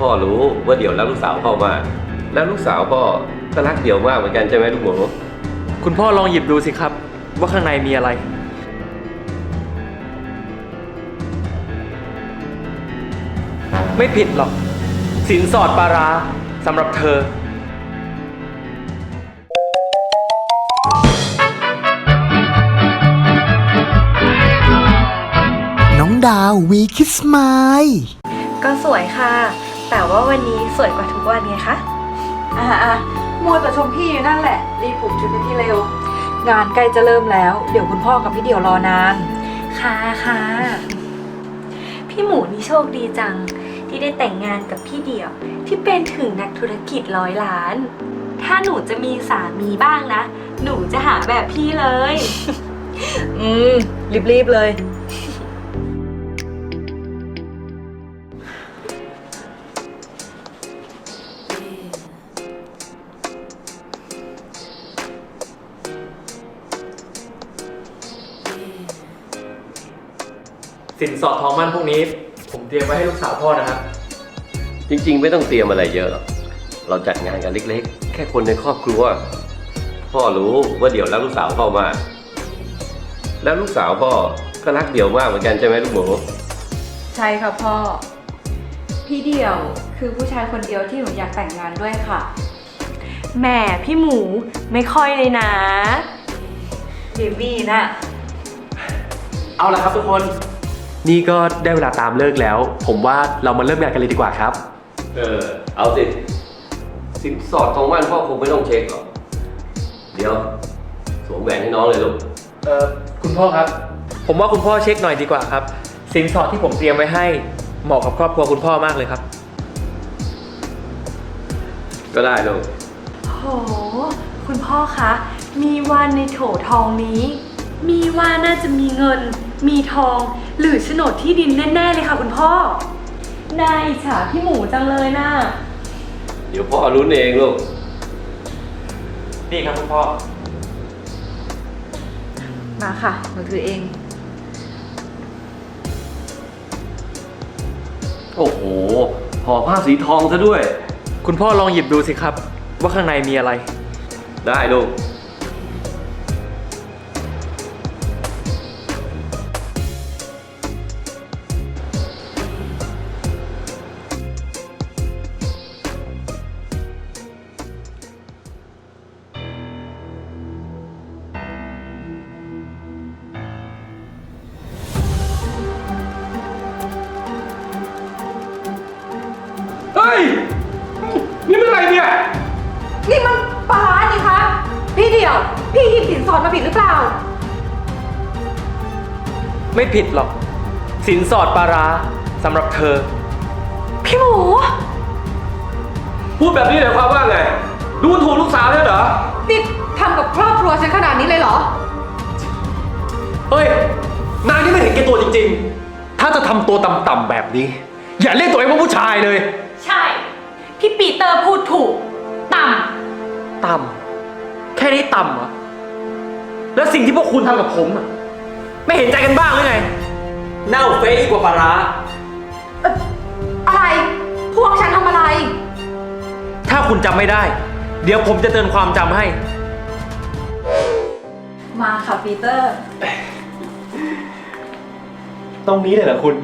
พ่อรู้ว่าเดี๋ยวรักลูกสาวพ่อมากแล้วลูกสาวพ่อก็รักเดี่ยวมากเหมือนกันใช่ไหมลูกหมูคุณพ่อลองหยิบดูสิครับ ว่าข้างในมีอะไร ไม่ผิดหรอกสินสอดปลาร้าสำหรับเธอ น้องดาววีคิสไมล์ก็สวยค่ะ แต่ว่าวันนี้สวยกว่าทุกวันไงคะ อะอะมัวแต่ชมพี่อยู่นั่นแหละ รีบปลุกชุดให้พี่เร็ว งานใกล้จะเริ่มแล้ว เดี๋ยวคุณพ่อกับพี่เดี่ยวรอนาน ค่ะค่ะ พี่หมูนี่โชคดีจัง ที่ได้แต่งงานกับพี่เดี่ยว ที่เป็นถึงนักธุรกิจร้อยล้าน ถ้าหนูจะมีสามีบ้างนะ หนูจะหาแบบพี่เลย อืมรีบๆเลย สินสอดทองมั่นพวกนี้ ผมเตรียมไว้ให้ลูกสาวพ่อนะครับ จริงๆ ไม่ต้องเตรียมอะไรเยอะหรอกเราจัดงานกันเล็กๆ แค่คนในครอบครัว พ่อรู้ว่าเดี๋ยวรักลูกสาวพ่อมาก แล้วลูกสาวพ่อก็รักเดี่ยวมากเหมือนกันใช่ไหมลูกหมูใช่ค่ะพ่อ พี่เดี่ยวคือผู้ชายคนเดียวที่หนูอยากแต่งงานด้วยค่ะ แหมพี่หมูไม่ค่อยเลยนะเบบี้น่ะ เอาละครับทุกคน นี่ก็ได้เวลาตามเลิกแล้ว ผมว่าเรามาเริ่มงานกันเลยดีกว่าครับ เออ เอาสิ สินสอดทองมั่นพ่อคงไม่ต้องเช็คหรอก เดี๋ยว สวมแหวนให้น้องเลยลูก เอ่อคุณพ่อครับ ผมว่าคุณพ่อเช็คหน่อยดีกว่าครับ สินสอดที่ผมเตรียมไว้ให้เหมาะกับครอบครัวคุณพ่อมากเลยครับ ก็ได้ลูก โห คุณพ่อคะ มีว่าในโถทองนี้ มีว่าน่าจะมีเงิน มีทองหรือโฉนดที่ดินแน่ๆเลยค่ะคุณพ่อน่าอิจฉาพี่หมูจังเลยน่ะเดี๋ยวพ่อรุ้นเองลูก นี่ครับคุณพ่อ มาค่ะหนูถือเอง โอ้โหห่อผ้าสีทองซะด้วย คุณพ่อลองหยิบดูสิครับ ว่าข้างในมีอะไร ได้ลูก ไม่ผิดหรอก สินสอดปลาร้าสำหรับเธอ พี่หมู พูดแบบนี้หมายความว่าไง ดูถูกลูกสาวใช่เหรอ นี่ทำกับครอบครัวฉันขนาดนี้เลยเหรอ เฮ้ย นายนี่ไม่เห็นแก่ตัวจริง ๆ ถ้าจะทำตัวต่ำๆแบบนี้ อย่าเรียกตัวเองว่าผู้ชายเลย ใช่ พี่ปีเตอร์พูดถูก ต่ต่ำแค่นี้ต่ำเหรอ แล้วสิ่งที่พวกคุณทำกับผมอะ ไม่เห็นใจกันบ้างหรือไง เน่าเฟะยิ่งกว่าปลาร้าอะไร พวกฉันทำอะไร ถ้าคุณจำไม่ได้ เดี๋ยวผมจะเตือนความจำให้ มาค่ะปีเตอร์ ตรงนี้เลยเหรอคุณ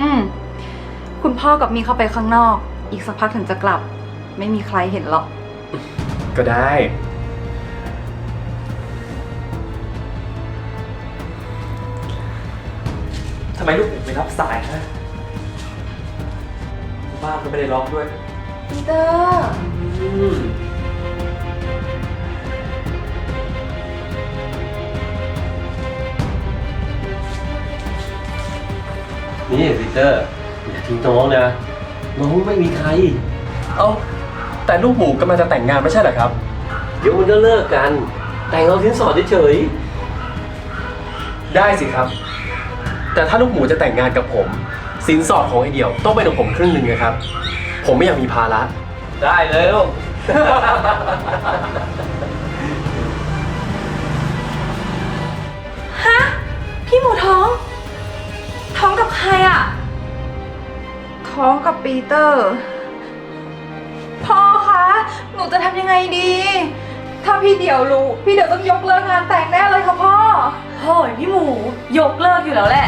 อืม คุณพ่อกับมีเข้าไปข้างนอก อีกสักพักถึงจะกลับ ไม่มีใครเห็นหรอก ก็ได้ ทำไมลูกผมไม่รับสายฮะบ้านก็ไม่ได้ล็อกด้วย ปีเตอร์นี่ปีเตอร์อย่าทิ้งน้องนะน้องไม่มีใคร เอ้า แต่ลูกหมูกำลังจะแต่งงานไม่ใช่เหรอครับ เดี๋ยวมันก็เลิกกัน แต่งเอาสินสอดเฉยได้สิครับ แต่ถ้าลูกหมูจะแต่งงานกับผม สินสอดของไอเดียวต้องเป็นของผมครึ่งหนึ่งนะครับ ผมไม่อยากมีภาระๆได้เลยลูกำฮะ พี่หมูท้อง ท้องกับใครอะทท้องกับปีเตอร์ พ่อคะ หนูจะทำยังไงดี ถ้าพี่เดี่ยวรู้ พี่เดี่ยวต้องยกเลิกงานแต่งแน่เลยค่ะพ่อ โอ้ยพี่หมู ยกเลิกอยู่แล้วแหละ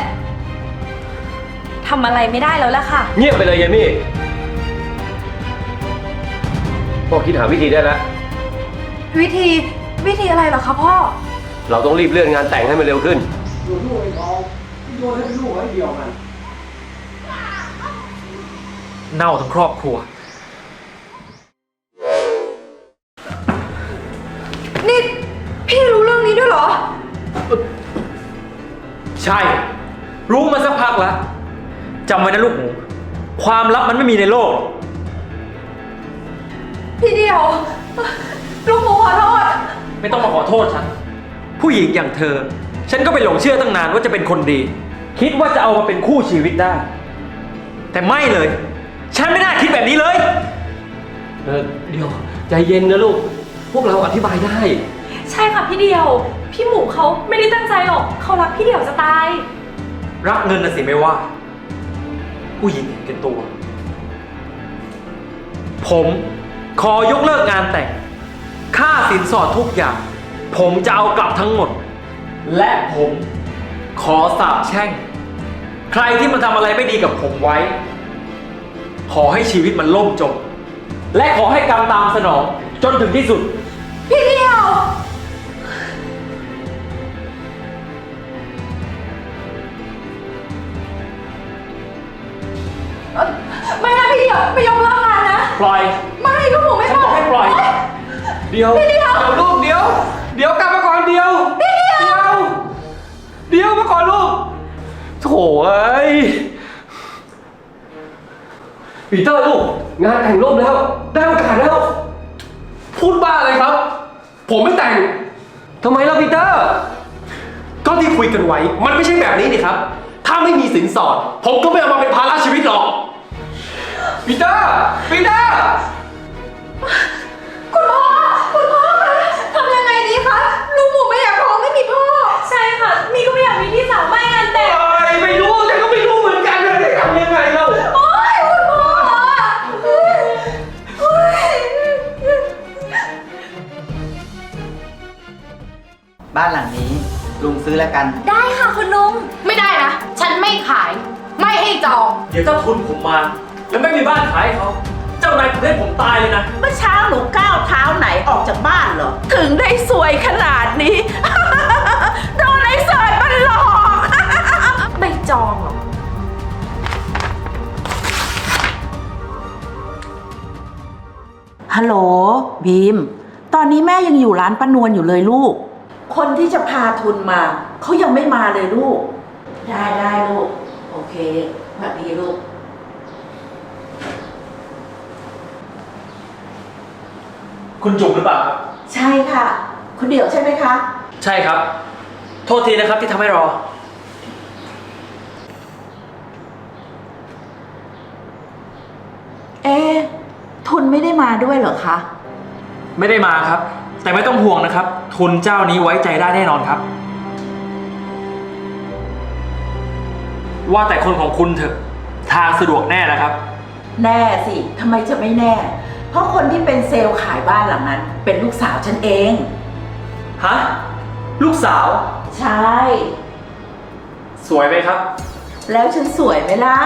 ทำอะไรไม่ได้แล้วล่ะค่ะ เงียบไปเลยเยมี่พ่อคิดหาวิธีได้แล้ว วิธีวิธีอะไรเหรอคะพ่อ เราต้องรีบเลื่อนงานแต่งให้มันเร็วขึ้นเน่าทั้งครอบครัว ใช่ รู้มาสักพักแล้วจำไว้นะลูกหมู ความลับมันไม่มีในโลก พี่เดี่ยว ลูกหมูขอโทษ ไม่ต้องมาขอโทษฉัน ผู้หญิงอย่างเธอ ฉันก็ไปหลงเชื่อตั้งนานว่าจะเป็นคนดี คิดว่าจะเอามาเป็นคู่ชีวิตได้ แต่ไม่เลย ฉันไม่น่าคิดแบบนี้เลย เออเดี๋ยวใจเย็นนะลูก พวกเราอธิบายได้ ใช่ค่ะพี่เดียว พี่หมูเขาไม่ได้ตั้งใจหรอกเขารักพี่เดียวจะตาย รักเงินนะสิไม่ว่า ผู้หญิงเห็นแกันตัว ผมขอยกเลิกงานแต่ง ค่าสินสอดทุกอย่าง ผมจะเอากลับทั้งหมด และผมขอสาบแช่ง ใครที่มันทำอะไรไม่ดีกับผมไว้ ขอให้ชีวิตมันล่มจม และขอให้กรรมตามสนองจนถึงที่สุด พี่เดี่ ไม่ยกเลิกงานนะ ปล่อย ไม่ลูกหมูไม่ฉันบอกให้ปล่อย เดี๋ยวพี่เดียวเดี๋ยวลูกเดี๋ยว เดี๋ยวกลับมาก่อนเดี๋ยวพี่เดี่ยวเดี๋ยว เดี๋ยวมาก่อนลูกโถ่เอ้ยปีเตอร์ลูก งานแต่งล่มแล้ว ได้โอกาสแล้ว พูดบ้าอะไรครับ ผมไม่แต่งทำไมล่ะปีเตอร์ ก็ที่คุยกันไว้ มันไม่ใช่แบบนี้นี่ครับ ถ้าไม่มีสินสอด ผมก็ไม่เอามาเป็นภาระชีวิตหรอก ปีเตอร์ปีเตอร์คุณพ่อ คุณพ่อคะทำยังไงดีคะ ลูกหมูไม่อยากท้องไม่มีพ่อ ใช่ค่ะ มีก็ไม่อยากมีพี่สาวไม่งานแต่งไม่รู้ฉันก็ไม่รู้เหมือนกันเลยจะทำยังไงเล่าโอ๊ยคุณพ่อเฮ้ยเฮ้ยบ้านหลังนี้ลุงซื้อแล้วกัน ได้ค่ะคุณลุง ไม่ได้นะ ฉันไม่ขาย ไม่ให้จอง เดี๋ยวเจ้าทุนผมมาแล้วไม่มีบ้านขายให้เขาเจ้านายผมเล่นผมตายเลยนะ เมื่อเช้าหนูก้าวเท้าไหนออกจากบ้านเหรอ ถึงได้สวยขนาดนี้ โดนไอ้เสิร์ตมันหลอก ไม่จองหรอก ฮัลโหลบีม ตอนนี้แม่ยังอยู่ร้านป้านวลอยู่เลยลูก คนที่จะพาทุนมา เขายังไม่มาเลยลูก ได้ได้ลูก โอเคสวัสดีลูก คุณจุ๋มหรือเปล่าครับใช่ค่ะ คุณเดี่ยวใช่ไหมคะ ใช่ครับ โทษทีนะครับที่ทำให้รอ เอ๊ะทุนไม่ได้มาด้วยเหรอคะ ไม่ได้มาครับ แต่ไม่ต้องห่วงนะครับ ทุนเจ้านี้ไว้ใจได้แน่นอนครับ ว่าแต่คนของคุณเถอะ ทางสะดวกแน่นะครับ แน่สิทำไมจะไม่แน่ เพราะคนที่เป็นเซลล์ขายบ้านหลังนั้น เป็นลูกสาวฉันเอง ฮะ ลูกสาว ใช่ สวยไหมครับ แล้วฉันสวยไหมล่ะ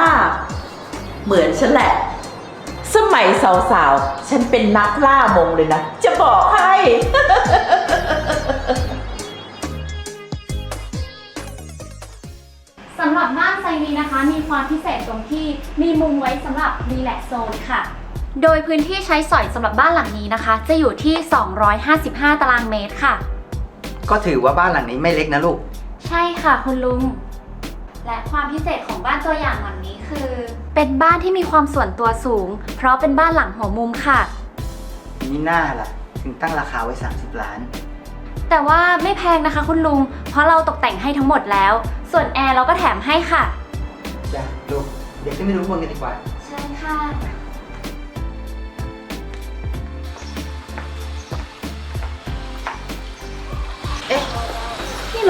เหมือนฉันแหละ สมัยสาวๆ ฉันเป็นนักล่ามงเลยนะ จะบอกให้ สำหรับบ้านไซนี้นะคะ มีความพิเศษตรงที่มีมุมไว้สำหรับรีแลกซ์โซนค่ะ โดยพื้นที่ใช้สอยสำหรับบ้านหลังนี้นะคะ จะอยู่ที่ 255 ตารางเมตรค่ะ ก็ถือว่าบ้านหลังนี้ไม่เล็กนะลูก ใช่ค่ะคุณลุง และความพิเศษของบ้านตัวอย่างหลังนี้คือ เป็นบ้านที่มีความส่วนตัวสูง เพราะเป็นบ้านหลังหัวมุมค่ะ นี่หน้าล่ะ ถึงตั้งราคาไว้ 30 ล้าน แต่ว่าไม่แพงนะคะคุณลุง เพราะเราตกแต่งให้ทั้งหมดแล้ว ส่วนแอร์เราก็แถมให้ค่ะ จ้ะลูก เดี๋ยวขึ้นไปดูข้างบนกันดีกว่า ใช่ค่ะ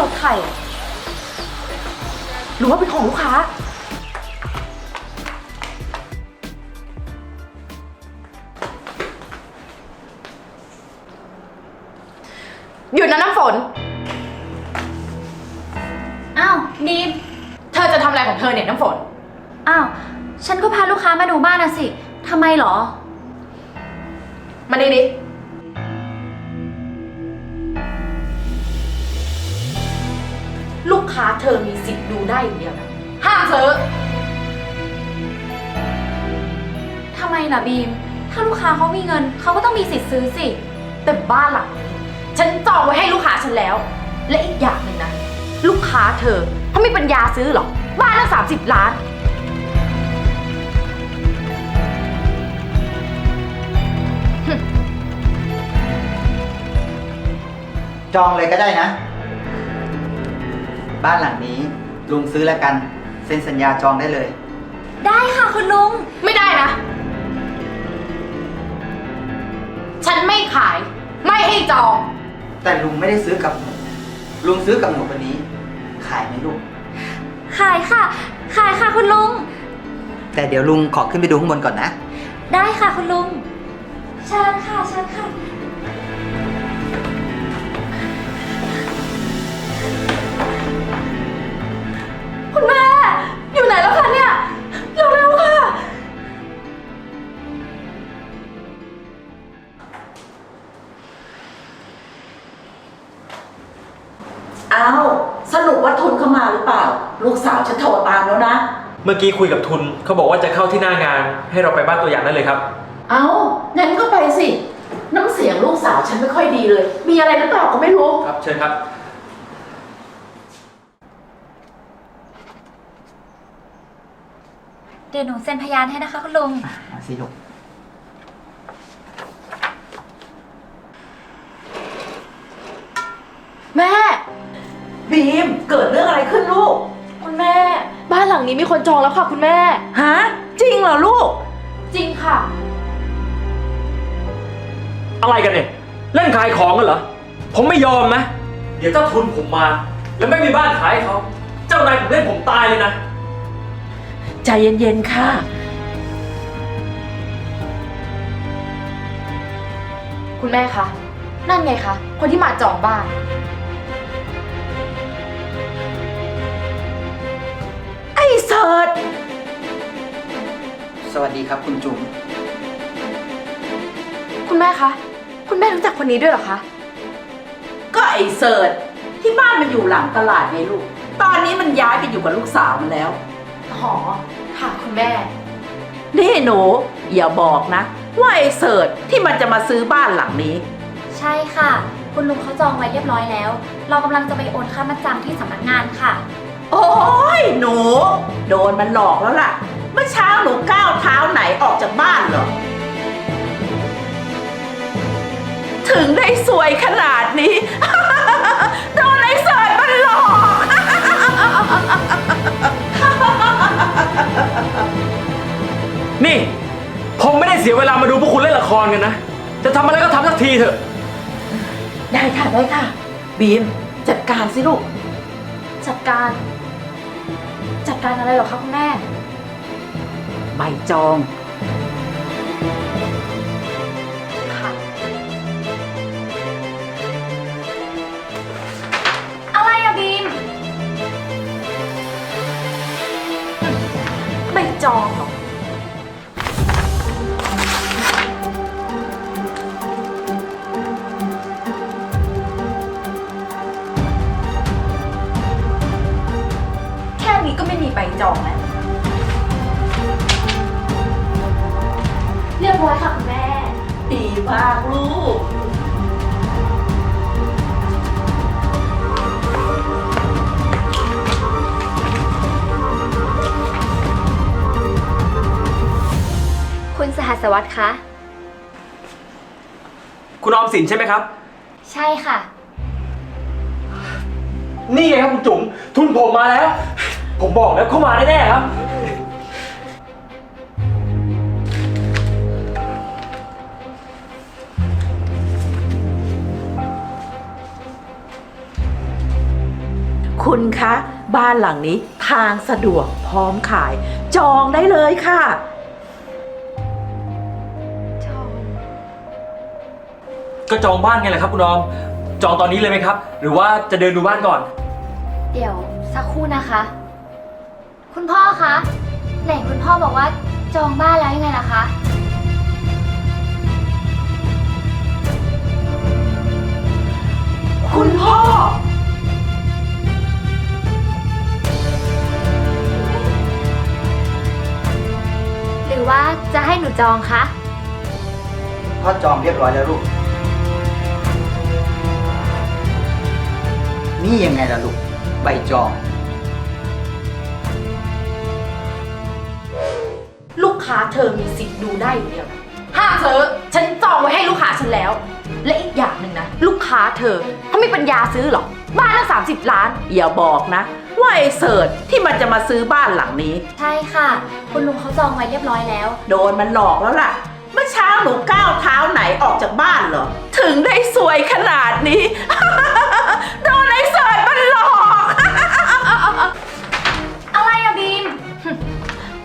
รถใครหรือว่าเป็นของลูกค้า หยุดนะน้ำฝน อ้าวดีมเธอจะทำอะไรของเธอเนี่ยน้ำฝน อ้าว ฉันก็พาลูกค้ามาดูบ้านนะสิทำไมเหรอ มาดีดิ ลูกค้าเธอมีสิทธิ์ดูได้อย่างเดียวนะห้ามซื้อทำไมล่ะบีม ถ้าลูกค้าเขามีเงินเขาก็ต้องมีสิทธิ์ซื้อสิ แต่บ้านหลังนี้ฉันจองไว้ให้ลูกค้าฉันแล้ว และอีกอย่างหนึ่งนะ ลูกค้าเธอเขามีปัญญาซื้อหรอ บ้านละสามสิบล้าน จองเลยก็ได้นะ บ้านหลังนี้ลุงซื้อแล้วกัน เซ็นสัญญาจองได้เลย ได้ค่ะคุณลุง ไม่ได้นะ ฉันไม่ขาย ไม่ให้จอง แต่ลุงไม่ได้ซื้อกับหนูลุงซื้อกับหนูคนนี้ ขายไหมลูก ขายค่ะ ขายค่ะคุณลุง แต่เดี๋ยวลุงขอขึ้นไปดูข้างบนก่อนนะ ได้ค่ะคุณลุง เชิญค่ะ เชิญค่ะ มื่อกี้คุยกับทุนเขาบอกว่าจะเข้าที่หน้างาน ให้เราไปบ้านตัวอย่างได้เลยครับ เอางั้นก็ไปสิ น้ำเสียงลูกสาวฉันไม่ค่อยดีเลย มีอะไรหรือเปล่าก็ไม่รู้ ครับเชิญครับ เดี๋ยวหนูเซ็นพยานให้นะคะคุณลุง มาสิลูกแม่ บีม เกิดเรื่องอะไรขึ้นลูกคุณแม่บ้านห ลังนี้มีคนจองแล้วค่ะคุณแม่ ฮะจริงเหรอลูก จริงค่ะ อะไรกันเนี่ยเล่นขายของกันเหรอ ผมไม่ยอมนะ เดี๋ยวเจ้าทุนผมมา แล้วไม่มีบ้านขายให้เขา เจ้านายผมเล่นผมตายเลยนะ ใจเย็นๆค่ะ คุณแม่คะนั่นไงคะคนที่มาจองบ้าน ไอ้เสิร์ชสวัสดีครับคุณจุ๋มคุณแม่คะ คุณแม่รู้จักคนนี้ด้วยเหรอคะ ก็ไอ้เสิร์ชที่บ้านมันอยู่หลังตลาดไงลูก ตอนนี้มันย้ายไปอยู่กับลูกสาวมันแล้ว หอค่ะคุณแม่ นี่หนูอย่าบอกนะ ว่าไอ้เสิร์ชที่มันจะมาซื้อบ้านหลังนี้ ใช่ค่ะ คุณลุงเขาจองไว้เรียบร้อยแล้ว เรากำลังจะไปโอนค่ามัดจำที่สำนักงานค่ะ โอ้ยหนู โดนมันหลอกแล้วล่ะ เมื่อเช้าหนูก้าวเท้าไหนออกจากบ้านเหรอ ถึงได้สวยขนาดนี้ โดนไอ้เสิร์ชมันหลอก นี่ ผมไม่ได้เสียเวลามาดูพวกคุณเล่นละครกันนะ จะทำอะไรก็ทำสักทีเถอะ ได้ค่ะได้ค่ะ บีมจัดการสิลูก จัดการ จัดการอะไรเหรอคะคุณแม่ ใบจอง ค่ะ อะไรอะบีมไม่จองเหรอ นี้ก็ไม่มีใบจองแล้วเรียบร้อยค่ะคุณแม่ ดีมากลูก คุณสหัสวัสดิ์คะ คุณออมสินใช่ไหมครับ ใช่ค่ะ นี่ไงครับคุณจุ๋มทุนผมมาแล้ว ผมบอกแล้วเขามาแน่ๆครับ คุณคะ บ้านหลังนี้ทางสะดวกพร้อมขาย จองได้เลยค่ะ ก็จองบ้านไงแหละครับคุณออม จองตอนนี้เลยไหมครับ หรือว่าจะเดินดูบ้านก่อน เดี๋ยวสักครู่นะคะ คุณพ่อคะ ไหนคุณพ่อบอกว่าจองบ้านแล้วยังไงล่ะคะ คุณพ่อ หรือว่าจะให้หนูจองคะ พ่อจองเรียบร้อยแล้วลูก นี่ยังไงล่ะลูก ใบจอง ค้าเธอมีสิทธิ์ดูได้อยู่แล้วนะห้ามเธอฉันจองไว้ให้ลูกค้าฉันแล้ว และอีกอย่างหนึ่งนะ ลูกค้าเธอเขาไม่ปัญญาซื้อหรอก บ้านละสามสิบล้าน อย่าบอกนะ ว่าไอ้เสิร์ชที่มันจะมาซื้อบ้านหลังนี้ ใช่ค่ะ คุณลุงเขาจองไว้เรียบร้อยแล้ว โดนมันหลอกแล้วล่ะ เมื่อเช้าหนูก้าวเท้าไหนออกจากบ้านเหรอ ถึงได้สวยขนาดนี้ โดนไอ้เสิร์ชมันหลอก อะไรอะบีม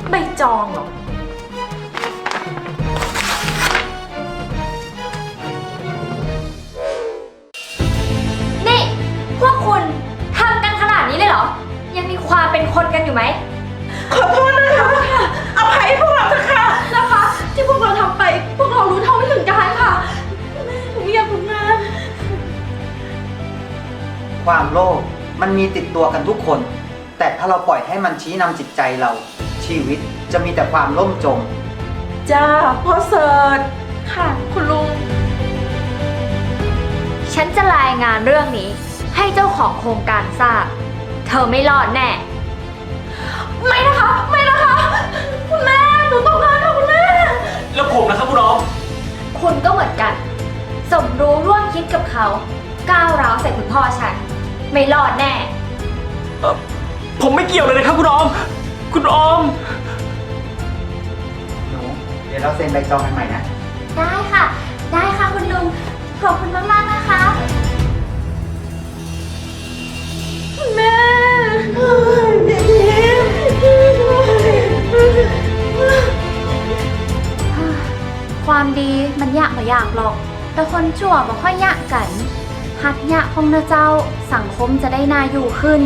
ไม่จองหรอก ความเป็นคนกันอยู่ไหม ขอโทษนะคะอภัยพวกเราเถอะค่ะ นะคะ ที่พวกเราทำไป พวกเรารู้เท่าไม่ถึงการค่ะแม่หนูอยากทำงานความโลภมันมีติดตัวกันทุกคน แต่ถ้าเราปล่อยให้มันชี้นำจิตใจเรา ชีวิตจะมีแต่ความล่มจม จ้าพ่อเสิร์ชค่ะ คุณลุง ฉันจะรายงานเรื่องนี้ ให้เจ้าของโครงการทราบเธอไม่รอดแน่ ไม่นะคะ ไม่นะคะ คุณแม่ หนูต้องงานค่ะคุณแม่ แล้วผมนะครับคุณออมคุณก็เหมือนกัน สมรู้ร่วมคิดกับเขา ก้าวร้าวใส่คุณพ่อฉัน ไม่รอดแน่ผมไม่เกี่ยวเลยนะครับคุณออม คุณออม หนูเดี๋ยวเราเซ็นใบจองกันใหม่นะ ได้ค่ะ ได้ค่ะคุณลุง ขอบคุณมาก ๆ นะคะแม่ ความดีมันยากบ่ยากหรอก แต่คนชั่วบ่ค่อยยากกัน หัดยะของนะเจ้าสังคมจะได้น่าอยู่ขึ้น